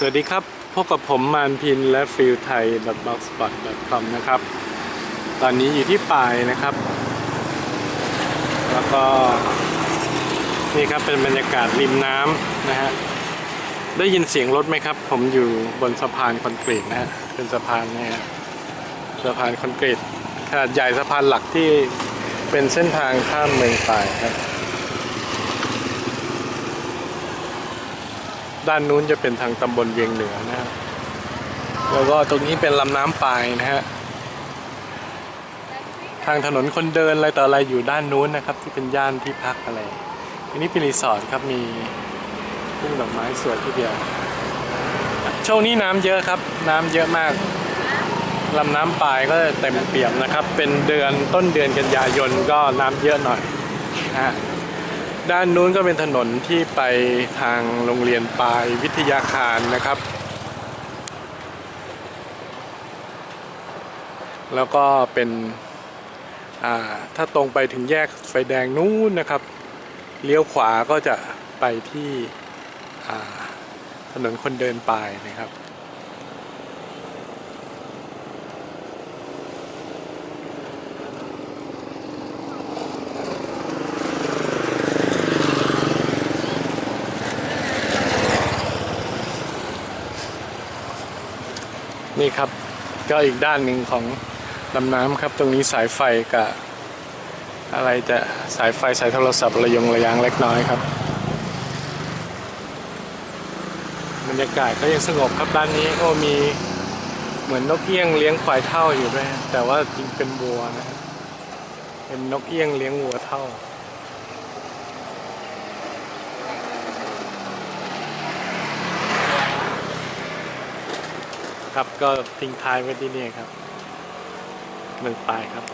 สวัสดีครับ พบกับผมมานพินและฟิลไทย b o x s p o t c o m นะครับ ตอนนี้อยู่ที่ปายนะครับ แล้วก็นี่ครับเป็นบรรยากาศริมน้ำนะฮะ ได้ยินเสียงรถไหมครับ ผมอยู่บนสะพานคอนกรีตนะฮะ เป็นสะพานเนี่ยฮะสะพานคอนกรีตขนาดใหญ่สะพานหลักที่เป็นเส้นทางข้ามเมืองปายครับ ด้านนู้นจะเป็นทางตำบลเวียงเหนือนะฮะแล้วก็ตรงนี้เป็นลำน้ำปายนะฮะทางถนนคนเดินอะไรต่ออะไรอยู่ด้านนู้นนะครับ ที่เป็นย่านที่พักอะไรอันนี้เป็นรีสอร์ทครับมีทุ่งดอกไม้สวยทีเดียวช่วงนี้น้ำเยอะครับ น้ำเยอะมากลำน้ำปายก็เต็มเปี่ยมนะครับ เป็นเดือนต้นเดือนกันยายนก็น้ำเยอะหน่อยนะฮะ ด้านนู้นก็เป็นถนนที่ไปทางโรงเรียนปลายวิทยาคารนะครับ แล้วก็เป็นถ้าตรงไปถึงแยกไฟแดงนู้นนะครับ เลี้ยวขวาก็จะไปที่ถนนคนเดินปลายนะครับ นี่ครับก็อีกด้านหนึ่งของลำน้ำครับ ตรงนี้สายไฟกับอะไรจะสายไฟสายโทรศัพท์ระยงระยางเล็กน้อยครับบรรยากาศก็ยังสงบครับด้านนี้โอ้มีเหมือนนกเอี้ยงเลี้ยงควายเท่าอยู่ด้วยฮะแต่ว่าจริงเป็นวัวนะฮะเป็นนกเอี้ยงเลี้ยงวัวเท่า ครับ ก็ทิ้งท้ายไว้ที่นี่ครับหนึ่งปลายครับ